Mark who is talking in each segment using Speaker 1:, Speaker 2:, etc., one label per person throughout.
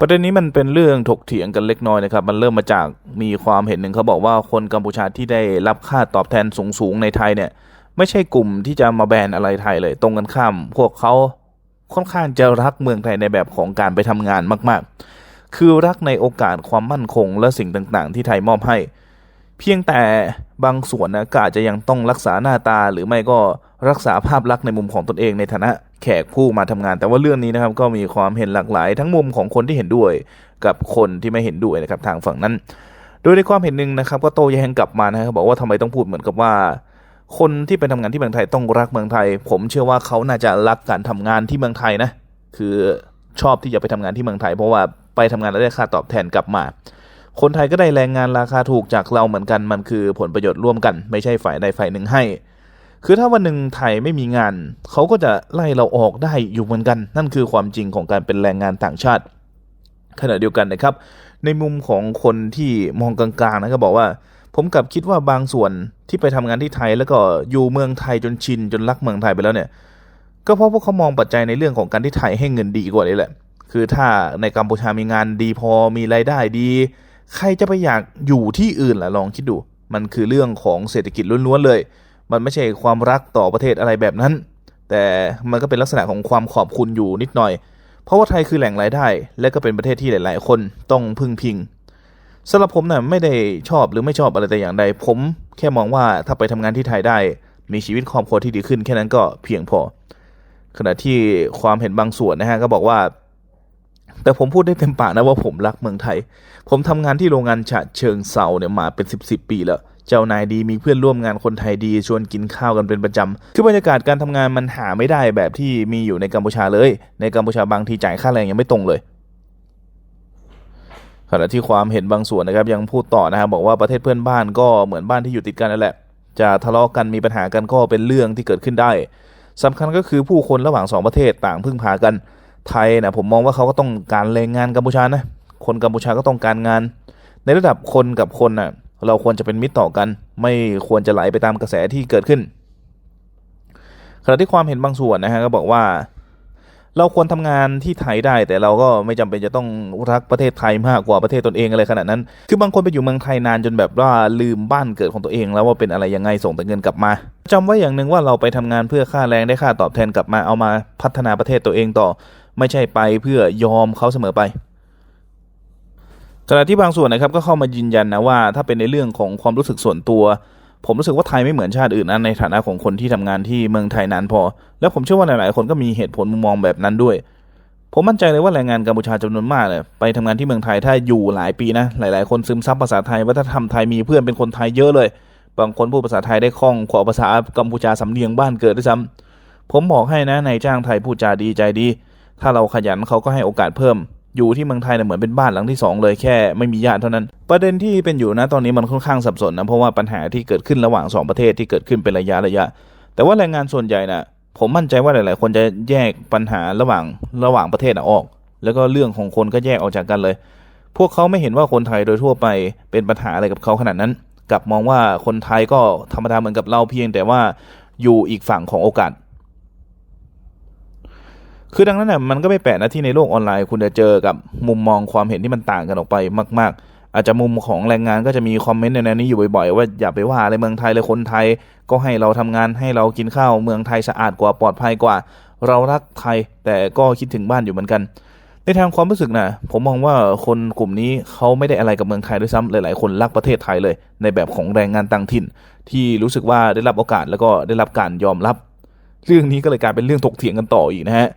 Speaker 1: ประเด็นนี้มันเป็นเรื่องถกเถียงกันเล็กน้อยนะครับ มันเริ่มมาจากมีความเห็นหนึ่งเขาบอกว่าคนกัมพูชาที่ได้รับค่าตอบแทนสูงๆในไทยเนี่ย ไม่ใช่กลุ่มที่จะมาแบนอะไรไทยเลย ตรงกันข้าม พวกเขาค่อนข้างจะรักเมืองไทยในแบบของการไปทำงานมากๆ คือรักในโอกาสความมั่นคงและสิ่งต่างๆ ที่ไทยมอบให้ เพียงแต่บางส่วนนะกาจะยังต้องรักษาหน้าตาหรือไม่ก็รักษาภาพลักษณ์ในมุมของตนเองในฐานะ แขกผู้มาทำงาน แต่ว่าเรื่องนี้นะครับก็มีความเห็นหลากหลาย ทั้งมุมของคนที่เห็นด้วยกับคนที่ไม่เห็นด้วยนะครับทางฝั่งนั้น โดยในความเห็นหนึ่งนะครับ ก็โต้แย้งกลับมานะครับบอกว่าทำไมต้องพูดเหมือนกับว่า คนที่ไปทำงานที่เมืองไทยต้องรักเมืองไทย ผมเชื่อว่าเขาน่าจะรักการทำงานที่เมืองไทยนะคือชอบที่จะไปทำงานที่เมืองไทย เพราะว่าไปทำงานแล้วได้ค่าตอบแทนกลับมา คนไทยก็ได้แรงงานราคาถูกจากเราเหมือนกันมันคือผลประโยชน์ร่วมกัน ไม่ใช่ฝ่ายใดฝ่ายหนึ่งให้ คือถ้าวันหนึ่งไทยไม่มีงาน เขาก็จะไล่เราออกได้อยู่เหมือนกัน นั่นคือความจริงของการเป็นแรงงานต่างชาติ ขณะเดียวกันนะครับ ในมุมของคนที่มองกลางๆนะก็บอกว่าผมกลับคิดว่าบางส่วนที่ไปทำงานที่ไทย แล้วก็อยู่เมืองไทยจนชินจนรักเมืองไทยไปแล้วเนี่ยก็เพราะพวกเขามองปัจจัยในเรื่องของการที่ไทยให้เงินดีกว่านี่แหละ คือถ้าในกัมพูชามีงานดีพอมีรายได้ดี ใครจะไปอยากอยู่ที่อื่นล่ะลองคิดดู มันคือเรื่องของเศรษฐกิจล้วนๆเลย มันไม่ใช่ความรักต่อประเทศอะไรแบบนั้น แต่มันก็เป็นลักษณะของความขอบคุณอยู่นิดหน่อย เพราะว่าไทยคือแหล่งรายได้ และก็เป็นประเทศที่หลาย ๆ คนต้องพึ่งพิงสำหรับผมนะ่ะไม่ได้ชอบหรือไม่ชอบอะไรแต่อย่างใด ผมแค่มองว่าถ้าไปทำงานที่ไทยได้ มีชีวิตครอบครัวที่ดีขึ้นแค่นั้นก็เพียงพอ ขณะที่ความเห็นบางส่วนนะฮะก็บอกว่า แต่ผมพูดได้เต็มปากนะว่าผมรักเมืองไทย ผมทำงานที่โรงงานฉะเชิงเซาเนี่ยมาเป็นสิบสิบปีแล้ว เจ้านายดีมีเพื่อนร่วมงานคนไทยดีชวนกินข้าวกันเป็นประจำคือบรรยากาศการทำงานมันหาไม่ได้แบบที่มีอยู่ในกัมพูชาเลย ในกัมพูชาบางทีจ่ายค่าแรงยังไม่ตรงเลยขณะที่ความเห็นบางส่วนนะครับยังพูดต่อนะครับบอกว่าประเทศเพื่อนบ้านก็เหมือนบ้านที่อยู่ติดกันนั่นแหละ จะทะเลาะกันมีปัญหากันก็เป็นเรื่องที่เกิดขึ้นได้สำคัญก็คือผู้คนระหว่างสองประเทศต่างพึ่งพากัน ไทยนะผมมองว่าเขาก็ต้องการแรงงานกัมพูชานะคนกัมพูชาก็ต้องการงาน ในระดับคนกับคนน่ะ เราควรจะเป็นมิตรต่อกัน ไม่ควรจะไหลไปตามกระแสที่เกิดขึ้นขณะที่ความเห็นบางส่วนนะฮะก็บอกว่า เราควรทำงานที่ไทยได้ แต่เราก็ไม่จำเป็นจะต้องรักประเทศไทยมากกว่าประเทศตนเองอะไรขนาดนั้น คือบางคนไปอยู่เมืองไทยนานจนแบบว่าลืมบ้านเกิดของตัวเอง แล้วว่าเป็นอะไรยังไงส่งแต่เงินกลับมาจำไว้อย่างหนึ่งว่าเราไปทำงานเพื่อค่าแรงได้ค่าตอบแทนกลับมาเอามาพัฒนาประเทศตัวเองต่อ ไม่ใช่ไปเพื่อยอมเขาเสมอไป ขณะที่บางส่วนนะครับก็เข้ามายืนยันนะว่าถ้าเป็นในเรื่องของความรู้สึกส่วนตัว ผมรู้สึกว่าไทยไม่เหมือนชาติอื่นนะในฐานะของคนที่ทำงานที่เมืองไทยนานพอ แล้วผมเชื่อว่าหลายๆคนก็มีเหตุผลมุมมองแบบนั้นด้วย ผมมั่นใจเลยว่าแรงงานกัมพูชาจำนวนมากเลยไปทำงานที่เมืองไทยถ้าอยู่หลายปีนะหลาย ๆ คนซึมซับภาษาไทยวัฒนธรรมไทยมีเพื่อนเป็นคนไทยเยอะเลย บางคนพูดภาษาไทยได้คล่องกว่าภาษากัมพูชาสำเนียงบ้านเกิดด้วยซ้ำผมบอกให้นะนายจ้างไทยพูดจาดีใจดี ถ้าเราขยันเขาก็ให้โอกาสเพิ่ม อยู่ที่เมืองไทยเนี่ยเหมือนเป็นบ้านหลังที่สองเลยแค่ไม่มีญาติเท่านั้น ประเด็นที่เป็นอยู่นะตอนนี้มันค่อนข้างสับสนนะเพราะว่าปัญหาที่เกิดขึ้นระหว่างสองประเทศที่เกิดขึ้นเป็นระยะระยะ แต่ว่าแรงงานส่วนใหญ่นะผมมั่นใจว่าหลาย ๆ คนจะแยกปัญหาระหว่างระหว่างประเทศออก แล้วก็เรื่องของคนก็แยกออกจากกันเลย พวกเขาไม่เห็นว่าคนไทยโดยทั่วไปเป็นปัญหาอะไรกับเขาขนาดนั้นกลับมองว่าคนไทยก็ธรรมดาเหมือนกับเราเพียงแต่ว่าอยู่อีกฝั่งของโอกาส คือดังนั้นน่ะมันก็ไม่แปลกนะที่ในโลกออนไลน์ คุณจะเจอกับมุมมองความเห็นที่มันต่างกันออกไปมาก ๆ อาจจะมุมของแรงงานก็จะมีคอมเมนต์ในแนวนี้อยู่บ่อยๆ ว่าอย่าไปว่าอะไรเมืองไทยเลยคนไทย ก็ให้เราทำงานให้เรากินข้าวเมืองไทยสะอาดกว่าปลอดภัยกว่า เรารักไทยแต่ก็คิดถึงบ้านอยู่เหมือนกัน ในทางความรู้สึกนะผมมองว่าคนกลุ่มนี้เขาไม่ได้อะไรกับเมืองไทยด้วยซ้ำหลายๆ คนรักประเทศไทยเลย ในแบบของแรงงานต่างถิ่น ที่รู้สึกว่าได้รับโอกาสแล้วก็ได้รับการยอมรับ เรื่องนี้ก็เลยกลายเป็นเรื่องถกเถียงกันต่ออีกนะฮะ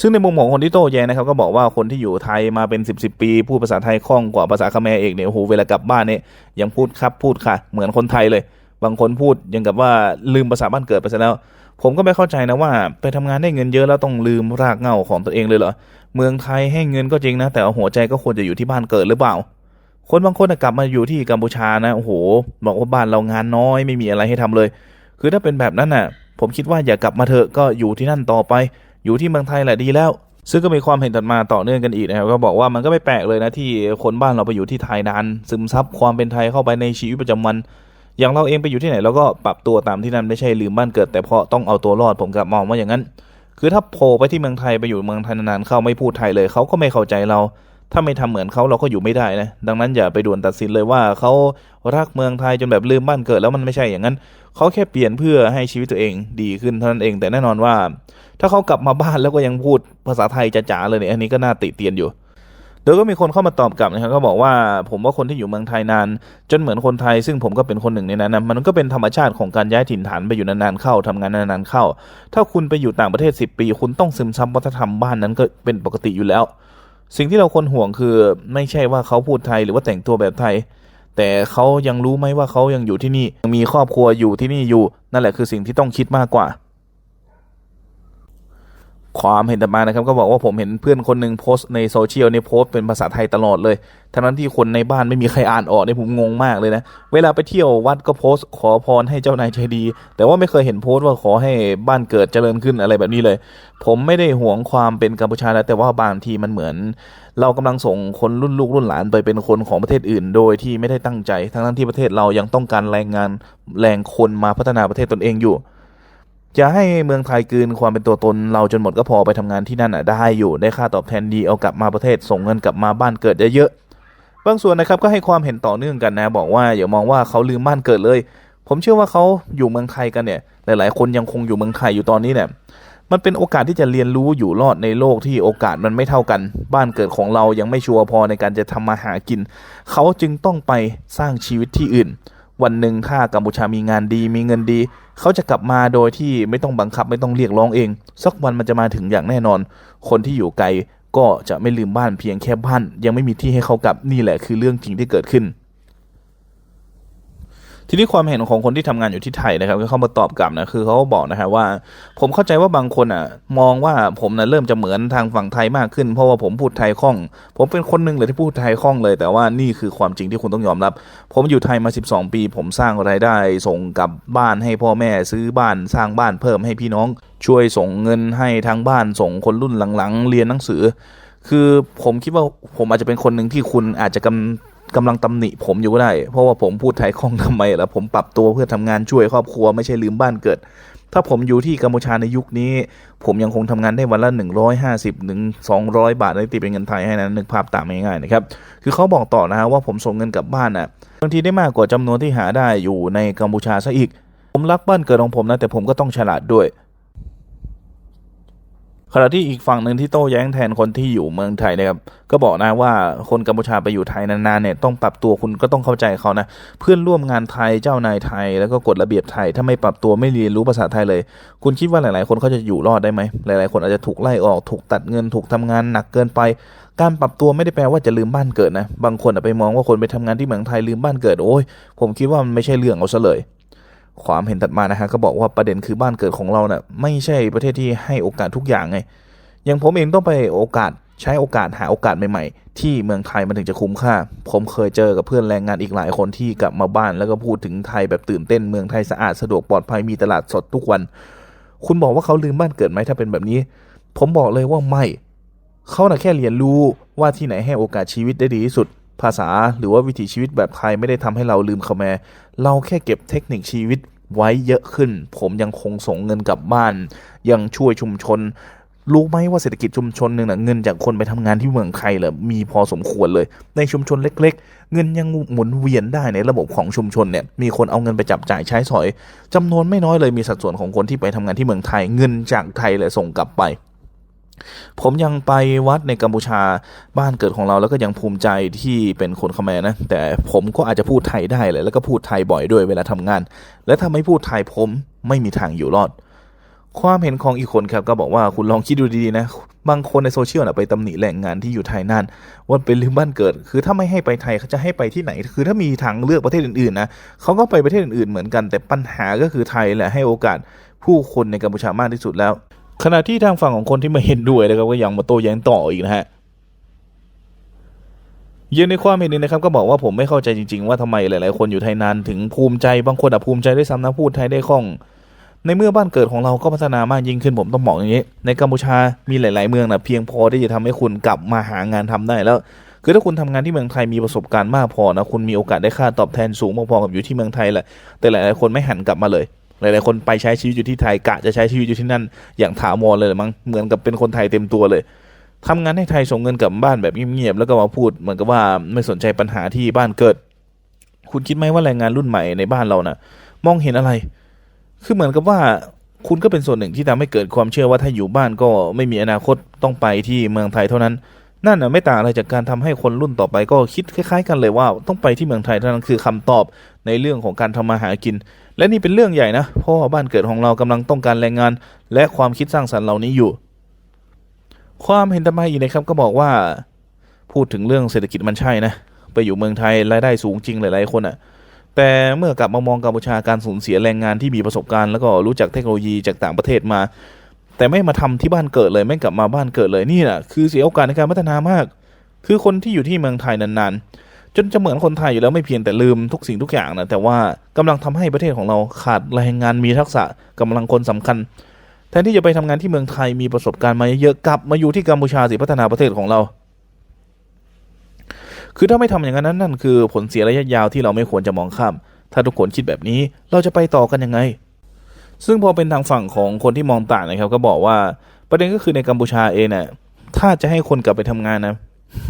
Speaker 1: ซึ่งในมุมของคนที่โต้แย้งนะครับก็บอกว่าคนที่อยู่ไทยมาเป็น 10บสปี พูดภาษาไทยคล่องกว่าภาษาคาแมร์เอกเนี่ยโอ้โหเวลากลับบ้านเนี่ยยังพูดครับพูดค่ะ เหมือนคนไทยเลย บางคนพูดยังกับว่าลืมภาษาบ้านเกิดไปซะแล้ว ผมก็ไม่เข้าใจนะว่าไปทำงานได้เงินเยอะแล้วต้องลืมรากเหง้าของตัวเองเลยเหรอเมืองไทยให้เงินก็จริงนะ แต่หัวใจก็ควรจะอยู่ที่บ้านเกิดหรือเปล่า คนบางคนกลับมาอยู่ที่กัมพูชานะโอ้โหบอกว่าบ้านเรางานน้อยไม่มีอะไรให้ทำเลย คือถ้าเป็นแบบนั้นน่ะ ผมคิดว่าอย่ากลับมาเถอะก็อยู่ที่นั่นต่อไป อยู่ที่เมืองไทยแหละดีแล้ว ซึ่งก็มีความเห็นตัดมาต่อเนื่องกันอีกนะครับก็บอกว่ามันก็ไม่แปลกเลยนะที่คนบ้านเราไปอยู่ที่ไทยนานซึมซับความเป็นไทยเข้าไปในชีวิตประจำวัน อย่างเราเองไปอยู่ที่ไหนเราก็ปรับตัวตามที่นั่นไม่ใช่ลืมบ้านเกิด แต่เพราะต้องเอาตัวรอดผมกลับมองว่าอย่างนั้น คือถ้าโผล่ไปที่เมืองไทยไปอยู่เมืองไทยนานๆเข้าไม่พูดไทยเลยเขาก็ไม่เข้าใจเรา ถ้าไม่ทำเหมือนเขาเราก็อยู่ไม่ได้นะ ดังนั้นอย่าไปด่วนตัดสินเลยว่าเขารักเมืองไทยจนแบบลืมบ้านเกิดแล้วมันไม่ใช่อย่างนั้น เขาแค่เปลี่ยนเพื่อให้ชีวิตตัวเองดีขึ้นเท่านั้นเอง แต่แน่นอนว่า ถ้าเขากลับมาบ้านแล้วก็ยังพูดภาษาไทยจ๋าๆเลยเนี่ยอันนี้ก็น่าติเตียนอยู่โดยก็มีคนเข้ามาตอบกลับนะครับก็บอกว่าผมว่าคนที่อยู่เมืองไทยนาน จนเหมือนคนไทยซึ่งผมก็เป็นคนหนึ่งในนั้นนะมันก็เป็นธรรมชาติของการย้ายถิ่นฐานไปอยู่นานๆเข้าทำงานนานๆเข้า ถ้าคุณไปอยู่ต่างประเทศ 10 ปี คุณต้องซึมซับวัฒนธรรมบ้านนั้นก็เป็นปกติอยู่แล้ว สิ่งที่เราควรห่วงคือไม่ใช่ว่าเขาพูดไทยหรือว่าแต่งตัวแบบไทย แต่เขายังรู้ไหมว่าเขายังอยู่ที่นี่ยังมีครอบครัวอยู่ที่นี่อยู่ นั่นแหละคือสิ่งที่ต้องคิดมากกว่า ความเห็นต่อมานะครับก็บอกว่าผมเห็นเพื่อนคนหนึ่งโพสต์ในโซเชียลเนี่ยโพสต์เป็นภาษาไทยตลอดเลย ทั้งนั้นที่คนในบ้านไม่มีใครอ่านออกเนี่ยผมงงมากเลยนะ เวลาไปเที่ยววัดก็โพสต์ ขอพรให้เจ้านายใจดี แต่ว่าไม่เคยเห็นโพสต์ว่าขอให้บ้านเกิดเจริญขึ้นอะไรแบบนี้เลย ผมไม่ได้หวงความเป็นกัมพูชาแล้วแต่ว่าบางทีมันเหมือน เรากำลังส่งคนรุ่นลูกรุ่นหลานไปเป็นคนของประเทศอื่น โดยที่ไม่ได้ตั้งใจ ทั้งนั้นที่ประเทศเรายังต้องการแรงงานแรงคนมาพัฒนาประเทศตนเองอยู่ จะให้เมืองไทยกืนความเป็นตัวตนเราจนหมดก็พอไปทำงานที่นั่นอะได้อยู่ได้ค่าตอบแทนดีเอากลับมาประเทศส่งเงินกลับมาบ้านเกิดเยอะๆบางส่วนนะครับก็ให้ความเห็นต่อเนื่องกันนะ บอกว่าอย่ามองว่าเขาลืมบ้านเกิดเลย ผมเชื่อว่าเขาอยู่เมืองไทยกันเนี่ย หลาย ๆ คนยังคงอยู่เมืองไทยอยู่ตอนนี้เนี่ยมันเป็นโอกาสที่จะเรียนรู้อยู่รอดในโลกที่โอกาสมันไม่เท่ากัน บ้านเกิดของเรายังไม่ชัวร์พอในการจะทำมาหากิน เขาจึงต้องไปสร้างชีวิตที่อื่น วันหนึ่งถ้ากัมพูชามีงานดีมีเงินดี เขาจะกลับมาโดยที่ไม่ต้องบังคับไม่ต้องเรียกร้องเอง สักวันมันจะมาถึงอย่างแน่นอน คนที่อยู่ไกลก็จะไม่ลืมบ้านเพียงแค่บ้าน ยังไม่มีที่ให้เขากลับนี่แหละคือเรื่องจริงที่เกิดขึ้น ทีนี้ความเห็นของคนที่ทำงานอยู่ที่ไทยนะครับก็เข้ามาตอบกลับนะคือเขาบอกนะฮะว่า ผมเข้าใจว่าบางคนอะ มองว่าผมนะเริ่มจะเหมือนทางฝั่งไทยมากขึ้น เพราะว่าผมพูดไทยคล่อง ผมเป็นคนหนึ่งเลยที่พูดไทยคล่องเลย แต่ว่านี่คือความจริงที่คุณต้องยอมรับ ผมอยู่ไทยมา 12 ปี ผมสร้างรายได้ส่งกลับบ้านให้พ่อแม่ซื้อบ้านสร้างบ้านเพิ่มให้พี่น้อง ช่วยส่งเงินให้ทางบ้านส่งคนรุ่นหลังๆ เรียนหนังสือ คือผมคิดว่าผมอาจจะเป็นคนหนึ่งที่คุณอาจจะกำ กำลังตำหนิผมอยู่ก็ได้ เพราะว่าผมพูดไทยคล่องทำไมล่ะผมปรับตัวเพื่อทำงานช่วยครอบครัวไม่ใช่ลืมบ้านเกิด ถ้าผมอยู่ที่กัมพูชาในยุคนี้ ผมยังคงทำงานได้วันละ 150ถึง200 บาทในตีเป็นเงินไทยให้นะนึกภาพตามง่ายๆนะครับคือเขาบอกต่อนะฮะว่าผมส่งเงินกลับบ้านน่ะบางทีได้มากกว่าจำนวนที่หาได้อยู่ในกัมพูชาซะอีก ผมรักบ้านเกิดของผมนะแต่ผมก็ต้องฉลาดด้วย ขณะที่อีกฝั่งหนึ่งที่โต้แย้งแทนคนที่อยู่เมืองไทยนะครับก็บอกนะว่าคนกัมพูชาไปอยู่ไทยนานๆเนี่ยต้องปรับตัวคุณก็ต้องเข้าใจเขานะเพื่อนร่วมงานไทยเจ้านายไทย แล้วก็กฎระเบียบไทย ถ้าไม่ปรับตัวไม่เรียนรู้ภาษาไทยเลย คุณคิดว่าหลายๆ คนเขาจะอยู่รอดได้ไหมหลายๆ คนอาจจะถูกไล่ออกถูกตัดเงินถูกทำงานหนักเกินไป การปรับตัวไม่ได้แปลว่าจะลืมบ้านเกิดนะบางคนไปมองว่าคนไปทำงานที่เมืองไทยลืมบ้านเกิดโอ้ยผมคิดว่ามันไม่ใช่เรื่องเอาซะเลย ความเห็นตัดมานะฮะก็บอกว่าประเด็นคือบ้านเกิดของเราเนะ่ะไม่ใช่ประเทศที่ให้โอกาสทุกอย่างไงอย่างผมเองต้องไปโอกาสใช้โอกาสหาโอกาสใหม่ๆ ที่เมืองไทยมันถึงจะคุ้มค่า ผมเคยเจอกับเพื่อนแรงงานอีกหลายคนที่กลับมาบ้านแล้วก็พูดถึงไทยแบบตื่นเต้นเมืองไทยสะอาดสะดวกปลอดภัยมีตลาดสดทุกวัน คุณบอกว่าเขาลืมบ้านเกิดไหมถ้าเป็นแบบนี้ ผมบอกเลยว่าไม่เขาน่ะแค่เรียนรู้ว่าที่ไหนให้โอกาสชีวิตได้ดีที่สุด ภาษาหรือว่าวิถีชีวิตแบบไทยไม่ได้ทำให้เราลืมคาแมร์เราแค่เก็บเทคนิคชีวิตไว้เยอะขึ้น ผมยังคงส่งเงินกลับบ้าน ยังช่วยชุมชน รู้ไหมว่าเศรษฐกิจชุมชนหนึ่งนะเงินจากคนไปทำงานที่เมืองไทยเลยมีพอสมควรเลย ในชุมชนเล็ก ๆ เงินยังหมุนเวียนได้ในระบบของชุมชนเนี่ยมีคนเอาเงินไปจับจ่ายใช้สอยจำนวนไม่น้อยเลยมีสัดส่วนของคนที่ไปทำงานที่เมืองไทย เงินจากไทยเลยส่งกลับไป ผมยังไปวัดในกัมพูชาบ้านเกิดของเราแล้วก็ยังภูมิใจที่เป็นคนเขมรนะ แต่ผมก็อาจจะพูดไทยได้เลยแล้วก็พูดไทยบ่อยด้วยเวลาทำงาน และถ้าไม่พูดไทยผมไม่มีทางอยู่รอด ความเห็นของอีกคนครับก็บอกว่าคุณลองคิดดูดีๆนะ บางคนในโซเชียลนะไปตำหนิแรงงานที่อยู่ไทยนั่นว่าเป็นลืมบ้านเกิด คือถ้าไม่ให้ไปไทยเขาจะให้ไปที่ไหน คือถ้ามีทางเลือกประเทศอื่นๆนะเขาก็ไปประเทศอื่นๆเหมือนกัน แต่ปัญหาก็คือไทยแหละให้โอกาสผู้คนในกัมพูชามากที่สุดแล้ว ขณะที่ทางฝั่งของคนที่ไม่เห็นด้วยนะครับก็ยังมาโต้แย้งต่ออีกนะฮะยืนในความเห็นนี้นะครับก็บอกว่าผมไม่เข้าใจจริงๆ ว่าทำไมหลายๆ คนอยู่ไทยนานถึงภูมิใจบางคนอะภูมิใจด้วยซ้ำนะพูดไทยได้คล่อง ในเมื่อบ้านเกิดของเราก็พัฒนามากยิ่งขึ้นผมต้องบอกอย่างนี้ ในกัมพูชามีหลาย ๆ เมืองนะเพียงพอที่จะทำให้คุณกลับมาหางานทำได้แล้ว คือถ้าคุณทำงานที่เมืองไทยมีประสบการณ์มากพอนะคุณมีโอกาสได้ค่าตอบแทนสูงพอๆกับอยู่ที่เมืองไทยแหละแต่หลายๆคนไม่หันกลับมาเลย หลายๆคนไปใช้ชีวิตอยู่ที่ไทยกะจะใช้ชีวิตอยู่ที่นั่น อย่างถาวรเลยมั้งเหมือนกับเป็นคนไทยเต็มตัวเลยทำงานให้ไทยส่งเงินกลับบ้านแบบเงียบๆแล้วก็มาพูดเหมือนกับว่าไม่สนใจปัญหาที่บ้านเกิด คุณคิดไหมว่าแรงงานรุ่นใหม่ในบ้านเรานะ่ะ มองเห็นอะไร คือเหมือนกับว่าคุณก็เป็นส่วนหนึ่งที่ทำให้เกิดความเชื่อว่าถ้าอยู่บ้านก็ไม่มีอนาคตต้องไปที่เมืองไทยเท่านั้น นั่นน่ะไม่ต่างอะไรจากการทำให้คนรุ่นต่อไปก็คิดคล้าย ๆ กันเลยว่าต้องไปที่เมืองไทยเท่านั้นคือคำตอบในเรื่องของการทำมาหากิน และนี่เป็นเรื่องใหญ่นะเพราะว่าบ้านเกิดของเรากำลังต้องการแรงงาน และความคิดสร้างสรรค์เหล่านี้อยู่ ความเห็นต่อมาอีกนะครับก็บอกว่า พูดถึงเรื่องเศรษฐกิจมันใช่นะไปอยู่เมืองไทยรายได้สูงจริงหลายๆคนอะ่ะแต่เมื่อกลับมามองกัมพูชาการสูญเสียแรงงานที่มีประสบการณ์แล้วก็รู้จักเทคโนโลยีจากต่างประเทศมา แต่ไม่มาทำที่บ้านเกิดเลยไม่กลับมาบ้านเกิดเลยนี่แหละคือเสียโอกาสในการพัฒนามาก คือคนที่อยู่ที่เมืองไทยนานๆ จนจะเหมือนคนไทยอยู่แล้วไม่เพียงแต่ลืมทุกสิ่งทุกอย่างนะแต่ว่ากำลังทำให้ประเทศของเราขาดแรงงานมีทักษะกำลังคนสำคัญ แทนที่จะไปทำงานที่เมืองไทยมีประสบการณ์มาเยอะๆกลับมาอยู่ที่กัมพูชาสิพัฒนาประเทศของเรา คือถ้าไม่ทำอย่างนั้นนั่นคือผลเสียระยะยาวที่เราไม่ควรจะมองข้าม ถ้าทุกคนคิดแบบนี้เราจะไปต่อกันยังไง ซึ่งพอเป็นทางฝั่งของคนที่มองต่างนะครับ ก็บอกว่าประเด็นก็คือในกัมพูชาเองเนี่ยถ้าจะให้คนกลับไปทำงานนะ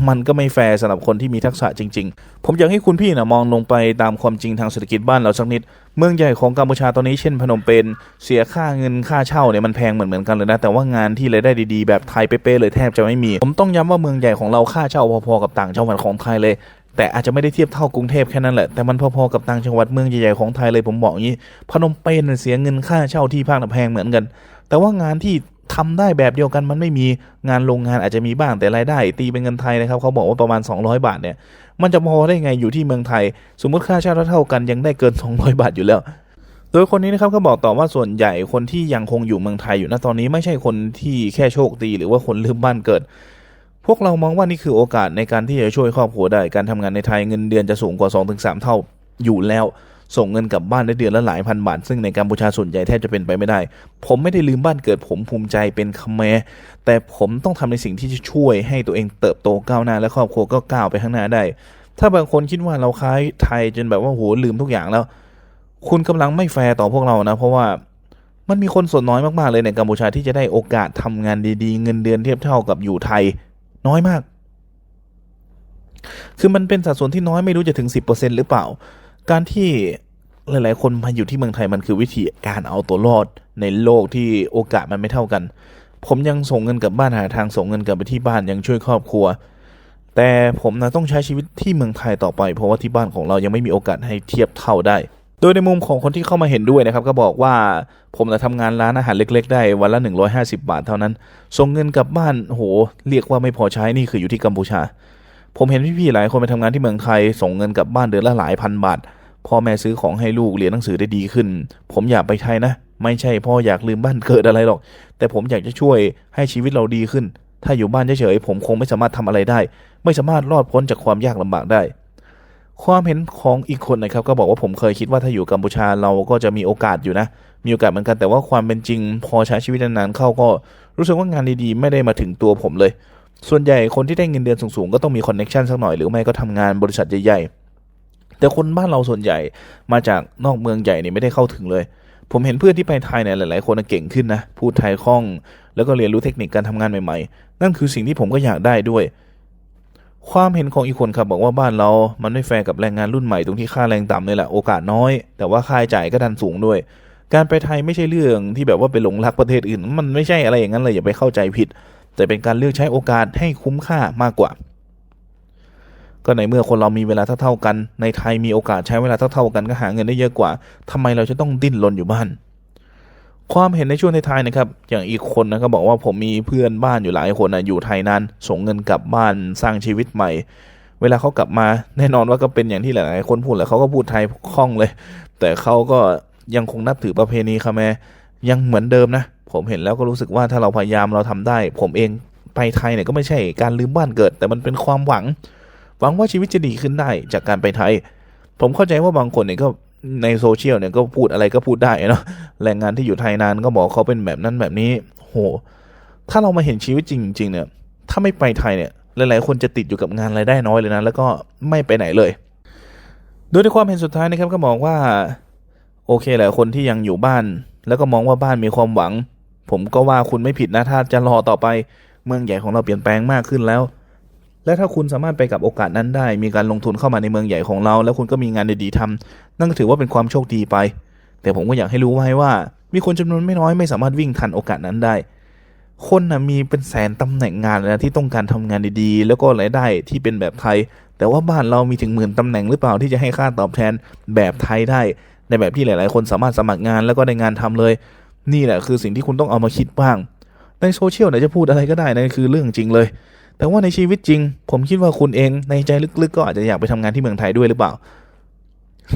Speaker 1: มันก็ไม่แฟร์สำหรับคนที่มีทักษะจริง ๆ ผมอยากให้คุณพี่นะมองลงไปตามความจริงทางเศรษฐกิจบ้านเราสักนิด เมืองใหญ่ของกัมพูชาตอนนี้เช่นพนมเปญเสียค่าเงินค่าเช่าเนี่ยมันแพงเหมือนเหมือนๆกันเลยนะ แต่ว่างานที่รายได้ดีๆ แบบไทยเป๊ะๆเลยแทบจะไม่มี ผมต้องย้ำว่าเมืองใหญ่ของเราค่าเช่าพอๆกับต่างจังหวัดของไทยเลย แต่อาจจะไม่ได้เทียบเท่ากรุงเทพแค่นั้นแหละ แต่มันพอๆกับต่างจังหวัดเมืองใหญ่ๆของไทยเลยผมบอกอย่างนี้ พนมเปญเสียเงินค่าเช่าที่พักน่ะแพงเหมือนกัน แต่ว่างานที่ทำได้แบบเดียวกันมันไม่มีงานโรงงานอาจจะมีบ้างแต่รายได้ ตีเป็นเงินไทยนะครับเขาบอกว่าประมาณ 200 บาทเนี่ยมันจะพอได้ไงอยู่ที่เมืองไทย สมมติค่าเช่าเท่ากันยังได้เกิน 200 บาทอยู่แล้ว โดยคนนี้นะครับก็บอกต่อว่าส่วนใหญ่คนที่ยังคงอยู่เมืองไทยอยู่ณตอนนี้ไม่ใช่คนที่แค่โชคดีหรือว่าคนลืมบ้านเกิด พวกเรามองว่านี่คือโอกาสในการที่จะช่วยครอบครัวได้ การทำงานในไทยเงินเดือนจะสูงกว่า 2-3 เท่าอยู่แล้ว ส่งเงินกลับบ้านได้เดือนละหลายพันบาท ซึ่งในกัมพูชาส่วนใหญ่แทบจะเป็นไปไม่ได้ ผมไม่ได้ลืมบ้านเกิดผมภูมิใจเป็นคแมร์แต่ผมต้องทำในสิ่งที่จะช่วยให้ตัวเองเติบโตก้าวหน้าและครอบครัวก็ก้าวไปข้างหน้าได้ ถ้าบางคนคิดว่าเราคล้ายไทยจนแบบว่าโหลืมทุกอย่างแล้ว คุณกำลังไม่แฟร์ต่อพวกเรานะ เพราะว่ามันมีคนส่วนน้อยมากๆเลยในกัมพูชาที่จะได้โอกาสทำงานดีๆ เงินเดือนเทียบเท่ากับอยู่ไทย น้อยมาก คือมันเป็นสัดส่วนที่น้อยไม่รู้จะถึง 10%หรือเปล่า การที่หลาย ๆ คนมาอยู่ที่เมืองไทยมันคือวิธีการเอาตัวรอดในโลกที่โอกาสมันไม่เท่ากัน ผมยังส่งเงินกลับบ้านหาทางส่งเงินกลับไปที่บ้านยังช่วยครอบครัว แต่ผมนะต้องใช้ชีวิตที่เมืองไทยต่อไป เพราะว่าที่บ้านของเรายังไม่มีโอกาสให้เทียบเท่าได้ โดยในมุมของคนที่เข้ามาเห็นด้วยนะครับก็บอกว่าผมนะทำงานร้านอาหารเล็ก ๆ ได้วันละ 150 บาทเท่านั้น ส่งเงินกลับบ้านโหเรียกว่าไม่พอใช้นี่คืออยู่ที่กัมพูชา ผมเห็นพี่ๆหลายคนไปทำงานที่เมืองไทยส่งเงินกลับบ้านเดือนละหลายพันบาทพ่อแม่ซื้อของให้ลูกเรียนหนังสือได้ดีขึ้น ผมอยากไปไทยนะ ไม่ใช่พ่ออยากลืมบ้านเกิดอะไรหรอก แต่ผมอยากจะช่วยให้ชีวิตเราดีขึ้น ถ้าอยู่บ้านเฉยๆผมคงไม่สามารถทำอะไรได้ ไม่สามารถรอดพ้นจากความยากลำบากได้ ความเห็นของอีกคนนะครับก็บอกว่าผมเคยคิดว่าถ้าอยู่กัมพูชาเราก็จะมีโอกาสอยู่นะ มีโอกาสเหมือนกันแต่ว่าความเป็นจริงพอใช้ชีวิตนานๆเข้าก็รู้สึกว่างานดีๆ ไม่ได้มาถึงตัวผมเลย ส่วนใหญ่คนที่ได้เงินเดือนสูงๆ ก็ต้องมีคอนเน็ชันสักหน่อยหรือไม่ก็ทำงานบริษัทใหญ่ๆ แต่คนบ้านเราส่วนใหญ่มาจากนอกเมืองใหญ่เนี่ยไม่ได้เข้าถึงเลย ผมเห็นเพื่อนที่ไปไทยเนี่ยหลาย ๆ คนเก่งขึ้นนะพูดไทยคล่อง แล้วก็เรียนรู้เทคนิคการทำงานใหม่ๆ นั่นคือสิ่งที่ผมก็อยากได้ด้วย ความเห็นของอีกคนครับบอกว่าบ้านเรา มันไม่แฟร์กับแรงงานรุ่นใหม่ตรงที่ค่าแรงต่ำนี่แหละโอกาสน้อย แต่ว่าค่าใช้จ่ายก็ดันสูงด้วย การไปไทยไม่ใช่เรื่องที่แบบว่าไปหลงรักประเทศอื่น มันไม่ใช่อะไรอย่างนั้นเลยอย่าไปเข้าใจผิด แต่เป็นการเลือกใช้โอกาสให้คุ้มค่ามากกว่า ก็ในเมื่อคนเรามีเวลาเท่าๆกัน ในไทยมีโอกาสใช้เวลาเท่าๆกันก็หาเงินได้เยอะกว่าทำไมเราจะต้องดิ้นรนอยู่บ้าน ความเห็นในช่วงท้ายๆนะครับ อย่างอีกคนนะก็บอกว่าผมมีเพื่อนบ้านอยู่หลายคนนะอยู่ไทยนานส่งเงินกลับบ้านสร้างชีวิตใหม่ เวลาเขากลับมาแน่นอนว่าก็เป็นอย่างที่หลายๆคนพูดแหละเขาก็พูดไทยคล่องเลย แต่เขาก็ยังคงนับถือประเพณีคาแมร์ยังเหมือนเดิมนะ ผมเห็นแล้วก็รู้สึกว่าถ้าเราพยายามเราทำได้ ผมเองไปไทยเนี่ยก็ไม่ใช่การลืมบ้านเกิด แต่มันเป็นความหวัง หวังว่าชีวิตจะดีขึ้นได้จากการไปไทย ผมเข้าใจว่าบางคนเนี่ยก็ ในโซเชียลเนี่ยก็พูดอะไรก็พูดได้เนาะแรงงานที่อยู่ไทยนานก็บอกเขาเป็นแบบนั้นแบบนี้ โห ถ้าเรามาเห็นชีวิตจริงๆเนี่ย ถ้าไม่ไปไทยเนี่ย หลายๆ คนจะติดอยู่กับงานรายได้น้อยเลยนะ แล้วก็ไม่ไปไหนเลย โดยในความเห็นสุดท้ายนะครับก็บอกว่า โอเคแหละคนที่ยังอยู่บ้าน แล้วก็มองว่าบ้านมีความหวัง ผมก็ว่าคุณไม่ผิดนะถ้าจะรอต่อไป เมืองใหญ่ของเราเปลี่ยนแปลงมากขึ้นแล้ว และถ้าคุณสามารถไปกับโอกาสนั้นได้ มีการลงทุนเข้ามาในเมืองใหญ่ของเรา แล้วคุณก็มีงานดีๆทำนั่นก็ถือว่าเป็นความโชคดีไป แต่ผมก็อยากให้รู้ไว้ว่า มีคนจำนวนไม่น้อยไม่สามารถวิ่งทันโอกาสนั้นได้ คนนะมีเป็นแสนตำแหน่งงานนะที่ต้องการทำงานดีๆ แล้วก็รายได้ที่เป็นแบบไทย แต่ว่าบ้านเรามีถึงหมื่นตำแหน่งหรือเปล่าที่จะให้ค่าตอบแทนแบบไทยได้ ในแบบที่หลาย ๆ คนสามารถสมัครงานแล้วก็ได้งานทำเลย นี่แหละคือสิ่งที่คุณต้องเอามาคิดบ้าง ในโซเชียลเนี่ยจะพูดอะไรก็ได้นั่นคือเรื่องจริงเลย แต่ว่าในชีวิตจริง ผมคิดว่าคุณเองในใจลึกๆ ก็อาจจะอยากไปทำงานที่เมืองไทยด้วยหรือเปล่า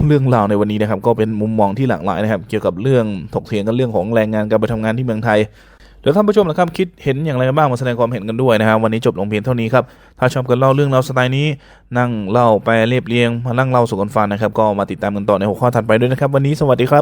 Speaker 1: เรื่องราวในวันนี้นะครับ ก็เป็นมุมมองที่หลากหลายนะครับ เกี่ยวกับเรื่องถกเถียงกันเรื่องของแรงงานการไปทำงานที่เมืองไทยเดี๋ยวท่านผู้ชมนะครับคิดเห็นอย่างไรบ้างมาแสดงความเห็นกันด้วยนะครับวันนี้จบลงเพียงเท่านี้ครับถ้าชอบกันเล่าเรื่องเราสไตล์นี้ นั่งเล่าไปเรียบเรียงมานั่งเล่าสู่กันฟังนะครับ ก็มาติดตามกันต่อในหัวข้อถัดไปด้วยนะครับ วันนี้สวัสดีครับ